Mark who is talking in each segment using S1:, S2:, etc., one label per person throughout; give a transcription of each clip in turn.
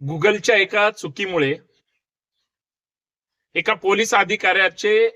S1: गुगलच्या एका चुकीमुळे एका पोलीस अधिकाऱ्याचे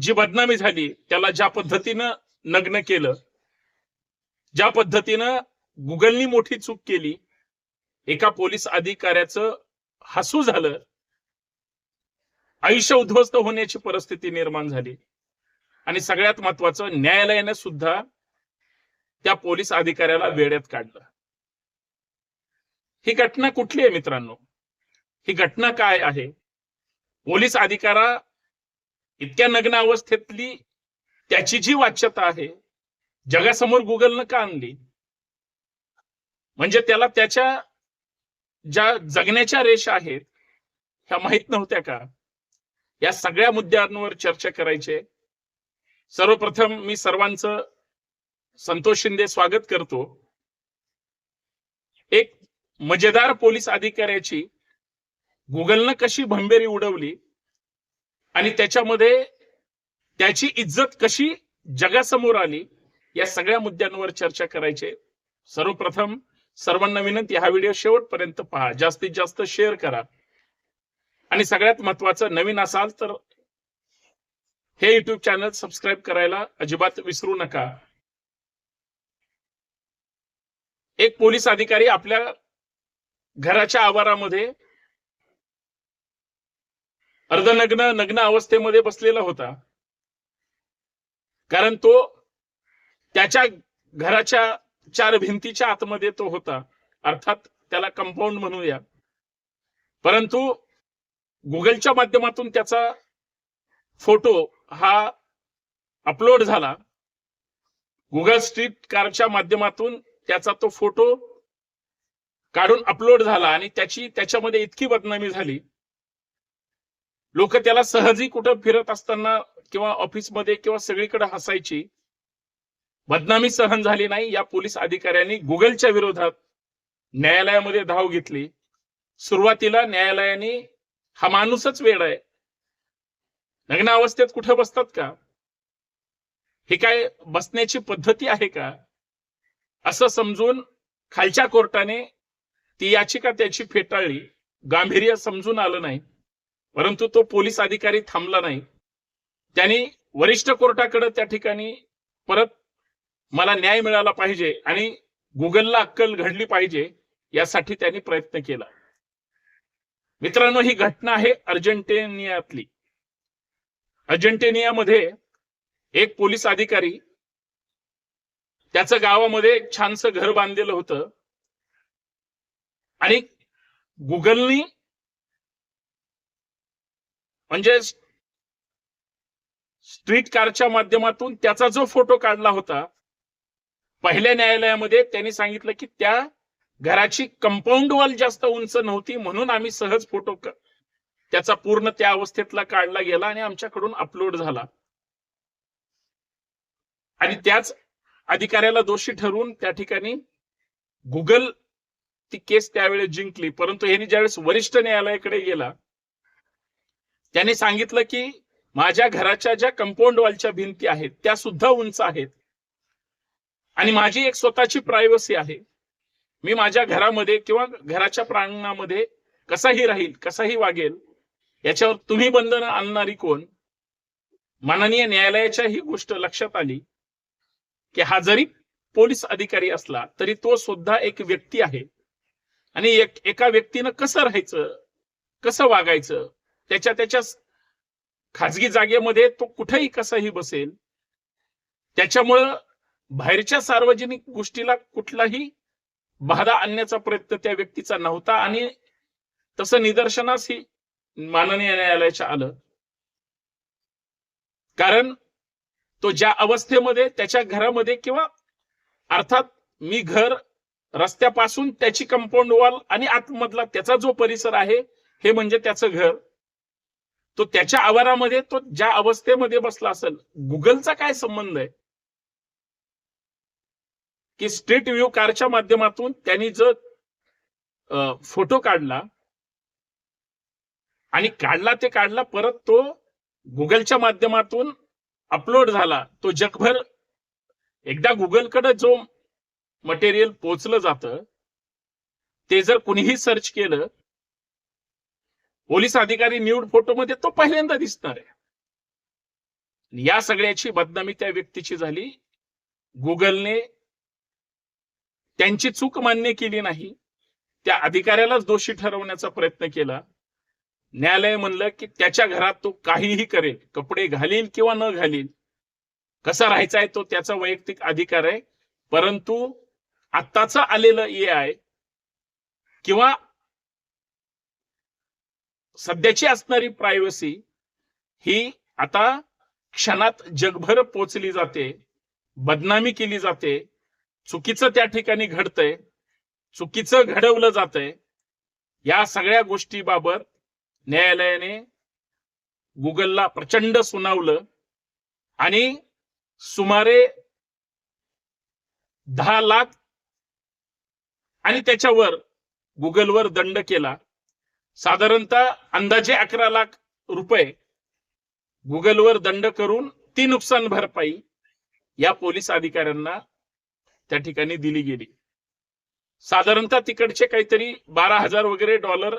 S1: जी बदनामी झाली त्याला ज्या पद्धतीनं नग्न केलं ज्या पद्धतीनं गुगलनी मोठी चूक केली एका पोलीस अधिकाऱ्याचं हसू झालं आयुष्य उद्ध्वस्त होण्याची परिस्थिती निर्माण झाली. आणि सगळ्यात महत्वाचं न्यायालयाने सुद्धा त्या पोलीस अधिकाऱ्याला वेड्यात काढलं. ही घटना कुठली आहे मित्रांनो? ही घटना काय आहे? पोलीस अधिकारा इतक्या नग्न अवस्थेतली त्याची जी वाच्यता आहे जगासमोर गुगलनं का आणली? म्हणजे त्याला त्याच्या ज्या जगण्याच्या रेषा आहेत ह्या माहीत नव्हत्या का? या सगळ्या मुद्द्यांवर चर्चा करायचे. सर्वप्रथम मी सर्वांचं संतोष शिंदे स्वागत करतो. एक मजेदार पोलीस अधिकाऱ्याची गुगलनं कशी भंबेरी उडवली आणि त्याच्यामध्ये त्याची इज्जत कशी जगासमोर आली या सगळ्या मुद्द्यांवर चर्चा करायचे. सर्वप्रथम सर्वांना विनंती हा व्हिडिओ शेवटपर्यंत पहा. जास्तीत जास्त शेअर करा. आणि सगळ्यात महत्वाचं नवीन असाल तर हे युट्यूब चॅनल सबस्क्राईब करायला अजिबात विसरू नका. एक पोलीस अधिकारी आपल्या घराच्या आवारामध्ये अर्धनग्न नग्न अवस्थेमध्ये बसलेला होता. कारण तो त्याच्या घराच्या चार भिंतीच्या आतमध्ये तो होता. अर्थात त्याला कंपाऊंड म्हणूया. परंतु गुगलच्या माध्यमातून त्याचा फोटो हा अपलोड झाला. गुगल स्ट्रीट कारच्या माध्यमातून त्याचा तो फोटो काढून अपलोड झाला आणि त्याची त्याच्यामध्ये इतकी बदनामी झाली. लोक त्याला सहजी कुठं फिरत असताना किंवा ऑफिसमध्ये किंवा सगळीकडे हसायची. बदनामी सहन झाली नाही. या पोलीस अधिकाऱ्यांनी गुगलच्या विरोधात न्यायालयामध्ये धाव घेतली. सुरुवातीला न्यायालयाने हा माणूसच वेळ आहे. लग्न अवस्थेत कुठे बसतात का? हे काय बसण्याची पद्धती आहे का? असं समजून खालच्या कोर्टाने ती याचिका त्याची फेटाळली. गांभीर्य समजून आलं नाही. परंतु तो पोलीस अधिकारी थांबला नाही. त्यांनी वरिष्ठ कोर्टाकडे त्या ठिकाणी परत मला न्याय मिळाला पाहिजे आणि गुगलला अक्कल घडली पाहिजे यासाठी त्यांनी प्रयत्न केला. मित्रांनो ही घटना आहे अर्जेंटिनियातली. अर्जेंटिनियामध्ये एक पोलीस अधिकारी त्याचं गावामध्ये एक छानसं घर बांधलेलं होतं. आणि गुगलनी म्हणजे स्ट्रीट कारच्या माध्यमातून त्याचा जो फोटो काढला होता पहिल्या न्यायालयामध्ये त्यांनी सांगितलं की त्या घराची कंपाऊंड वॉल जास्त उंच नव्हती म्हणून आम्ही सहज फोटो त्याचा पूर्ण त्या अवस्थेतला काढला गेला आणि आमच्याकडून अपलोड झाला. आणि त्याच अधिकाऱ्याला दोषी ठरवून त्या ठिकाणी गुगल ती केस त्यावेळेस जिंकली. परंतु ह्यांनी ज्यावेळेस वरिष्ठ न्यायालयाकडे गेला त्याने सांगितलं की माझ्या घराच्या ज्या कंपाऊंड वॉलच्या भिंती आहेत त्या सुद्धा उंच आहेत. आणि माझी एक स्वतःची प्रायव्हसी आहे. मी माझ्या घरामध्ये किंवा घराच्या प्रांगणामध्ये कसाही राहील कसाही वागेल याच्यावर तुम्ही बंधनं आणणारी कोण? माननीय न्यायालयाच्या ही गोष्ट लक्षात आली की हा जरी पोलीस अधिकारी असला तरी तो सुद्धा एक व्यक्ती आहे. आणि एक एका व्यक्तीनं कसं राहायचं? कसं वागायचं? त्याच्या त्याच्या खाजगी जागेमध्ये तो कुठेही कसाही बसेल त्याच्यामुळं बाहेरच्या सार्वजनिक गोष्टीला कुठलाही बाधा आणण्याचा प्रयत्न त्या व्यक्तीचा नव्हता आणि तसं निदर्शनास ही माननीय न्यायालयाच्या आलं. कारण तो ज्या अवस्थेमध्ये त्याच्या घरामध्ये किंवा अर्थात मी घर रस्त्यापासून त्याची कंपाऊंड वॉल आणि आतमधला त्याचा जो परिसर आहे हे म्हणजे त्याचं घर. तो त्याच्या आवारामध्ये तो ज्या अवस्थेमध्ये बसला असेल गुगलचा काय संबंध आहे? की स्ट्रीट व्ह्यू कारच्या माध्यमातून त्यांनी जो फोटो काढला आणि काढला ते काढला परत तो गुगलच्या माध्यमातून अपलोड झाला. तो जगभर एकदा गुगलकडे जो मटेरियल पोचलं जातं ते जर कुणीही सर्च केलं पोलीस अधिकारी न्यूड फोटोमध्ये तो पहिल्यांदा दिसणार आहे. या सगळ्याची बदनामी त्या व्यक्तीची झाली. गुगलने त्यांची चूक मान्य केली नाही. त्या अधिकाऱ्यालाच दोषी ठरवण्याचा प्रयत्न केला. न्यायालय म्हणलं की त्याच्या घरात तो काहीही करेल कपडे घालील किंवा न घालील कसा राहायचा आहे तो त्याचा वैयक्तिक अधिकार आहे. परंतु आत्ताचं आलेलं ए आय किंवा सध्याची असणारी प्रायव्हसी ही आता क्षणात जगभर पोचली जाते बदनामी केली जाते चुकीचं त्या ठिकाणी घडतंय चुकीचं घडवलं जातंय या सगळ्या गोष्टीबाबत न्यायालयाने गुगलला प्रचंड सुनावलं आणि सुमारे दहा लाख आणि त्याच्यावर गुगलवर दंड केला. साधारणतः अंदाजे अकरा लाख रुपये गुगलवर दंड करून ती नुकसान भरपाई या पोलीस अधिकाऱ्यांना त्या ठिकाणी दिली गेली. साधारणतः तिकडचे काहीतरी बारा हजार वगैरे डॉलर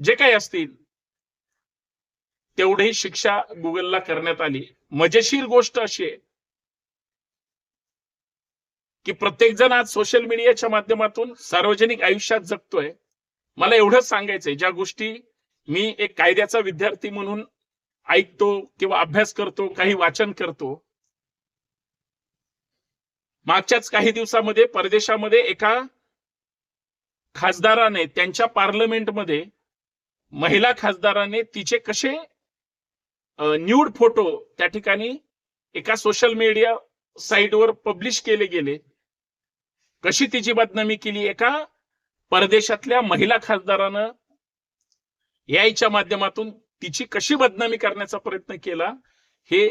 S1: जे काही असतील तेवढी शिक्षा गुगलला करण्यात आली. मजेशीर गोष्ट अशी आहे. की प्रत्येक जण आज सोशल मीडियाच्या माध्यमातून सार्वजनिक आयुष्यात जगतोय. मला एवढंच सांगायचंय ज्या गोष्टी मी एक कायद्याचा विद्यार्थी म्हणून ऐकतो किंवा अभ्यास करतो काही वाचन करतो मागच्याच काही दिवसामध्ये परदेशामध्ये एका खासदाराने त्यांच्या पार्लमेंटमध्ये महिला खासदाराने तिचे कसे न्यूड फोटो त्या ठिकाणी एका सोशल मीडिया साईटवर पब्लिश केले गेले. कशी तिची बदनामी केली एका परदेशातल्या महिला खासदारानं? यायच्या माध्यमातून तिची कशी बदनामी करण्याचा प्रयत्न केला? हे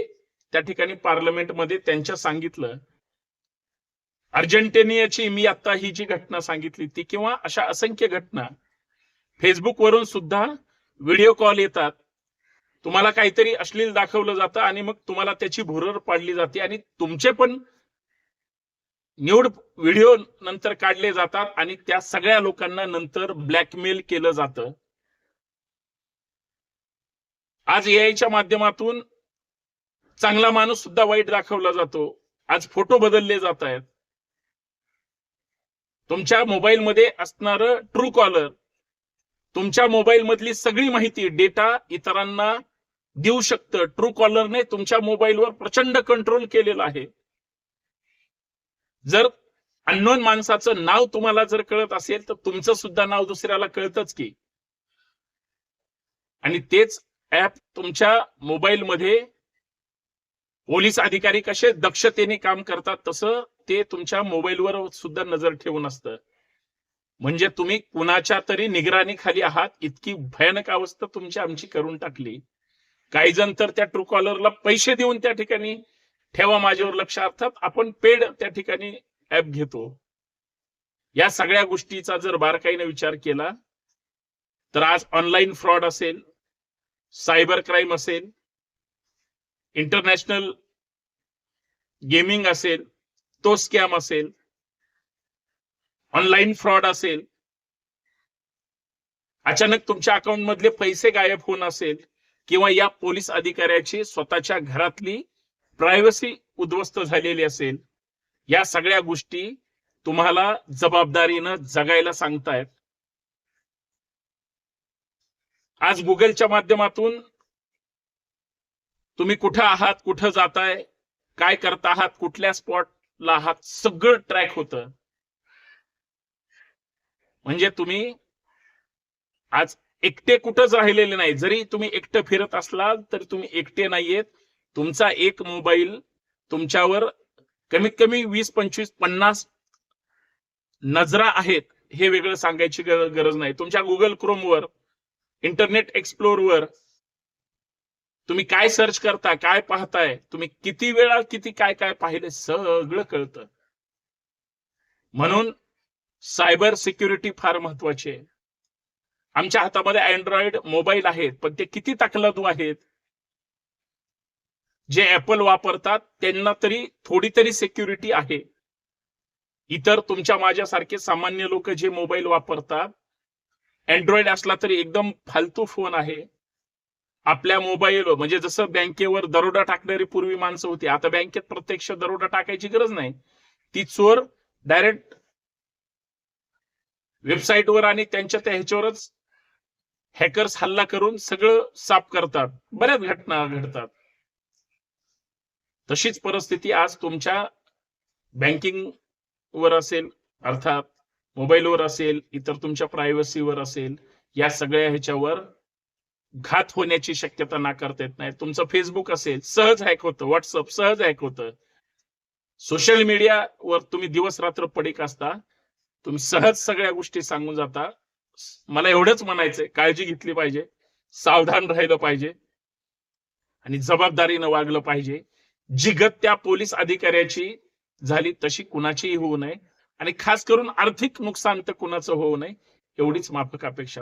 S1: त्या ठिकाणी पार्लमेंटमध्ये त्यांच्या सांगितलं. अर्जेंटिनियाची मी आता ही जी घटना सांगितली ती किंवा अशा असंख्य घटना फेसबुकवरून सुद्धा व्हिडिओ कॉल येतात. तुम्हाला काहीतरी अश्लील दाखवलं जातं आणि मग तुम्हाला त्याची भुरर पाडली जाते आणि तुमचे पण निवड व्हिडिओ नंतर काढले जातात आणि त्या सगळ्या लोकांना नंतर ब्लॅकमेल केलं जातं. आज एआयच्या माध्यमातून चांगला माणूस सुद्धा वाईट दाखवला जातो. आज फोटो बदलले जात आहेत. तुमच्या मोबाईलमध्ये असणार ट्रू कॉलर तुमच्या मोबाईल मधली सगळी माहिती डेटा इतरांना देऊ शकतं. ट्रू कॉलरने तुमच्या मोबाईलवर प्रचंड कंट्रोल केलेला आहे. जर अननोन माणसाचं नाव तुम्हाला जर कळत असेल तर तुमचं सुद्धा नाव दुसऱ्याला कळतच की. आणि तेच ऍप तुमच्या मोबाईलमध्ये पोलीस अधिकारी कसे दक्षतेने काम करतात तसं ते तुमच्या मोबाईलवर सुद्धा नजर ठेवून असतं. म्हणजे तुम्ही कुणाच्या तरी निगराणी खाली आहात इतकी भयानक अवस्था तुमची आमची करून टाकली. काही जण तर त्या ट्रुकॉलरला पैसे देऊन त्या ठिकाणी ठेवा माझ्यावर लक्ष. अर्थात आपण पेड त्या ठिकाणी ऍप घेतो. या सगळ्या गोष्टीचा जर बारकाईने विचार केला तर आज ऑनलाईन फ्रॉड असेल सायबर क्राईम असेल इंटरनॅशनल गेमिंग असेल तो स्कॅम असेल ऑनलाईन फ्रॉड असेल अचानक तुमच्या अकाउंट मधले पैसे गायब होऊन असेल किंवा या पोलीस अधिकाऱ्याची स्वतःच्या घरातली प्रायव्हसी उद्ध्वस्त झालेली असेल या सगळ्या गोष्टी तुम्हाला जबाबदारीनं जगायला सांगतायत. आज गुगलच्या माध्यमातून तुम्ही कुठं आहात कुठं जाताय काय करता आहात कुठल्या स्पॉटला आहात सगळं ट्रॅक होतं. म्हणजे तुम्ही आज एकटे कुठंच राहिलेले नाही. जरी तुम्ही एकटं फिरत असलात तरी तुम्ही एकटे नाहीयेत. तुमचा एक मोबाईल तुमच्यावर कमीत कमी वीस पंचवीस पन्नास नजरा आहेत हे वेगळं सांगायची गरज नाही. तुमच्या गुगल क्रोमवर इंटरनेट एक्सप्लोरवर तुम्ही काय सर्च करता काय पाहताय तुम्ही किती वेळा किती काय काय पाहिले सगळं कळतं. म्हणून सायबर सिक्युरिटी फार महत्वाची आहे. आमच्या हातामध्ये अँड्रॉइड मोबाईल आहेत पण ते किती तकलादू आहेत जे ऍपल वापरतात त्यांना तरी थोडी तरी सिक्युरिटी आहे. इतर तुमच्या माझ्यासारखे सामान्य लोक जे मोबाईल वापरतात अँड्रॉइड असला तरी एकदम फालतू फोन आहे. आपल्या मोबाईलवर म्हणजे जसं बँकेवर दरोडा टाकणारी पूर्वी माणसं होती आता बँकेत प्रत्यक्ष दरोडा टाकायची गरज नाही. ती चोर डायरेक्ट वेबसाईटवर आणि त्यांच्या त्या ह्याच्यावरच हॅकर्स हल्ला करून सगळं साफ करतात. बऱ्याच घटना घडतात. तशीच परिस्थिती आज तुमच्या बँकिंग वर असेल अर्थात मोबाईलवर असेल इतर तुमच्या प्रायव्हसीवर असेल या सगळ्या ह्याच्यावर घात होण्याची शक्यता नाकारता येत नाही. तुमचं फेसबुक असेल सहज हॅक होतं. व्हॉट्सअप सहज हॅक होतं. सोशल मीडियावर तुम्ही दिवस रात्र पडीक असता. तुम्ही सहज सगळ्या गोष्टी सांगून जाता. मला एवढंच म्हणायचंय काळजी घेतली पाहिजे. सावधान राहिलं पाहिजे. आणि जबाबदारीनं वागलं पाहिजे. जी गत त्या पोलीस अधिकाऱ्याची झाली तशी कुणाचीही होऊ नये. आणि खास करून आर्थिक नुकसान तर कुणाचं होऊ नये एवढीच माफक अपेक्षा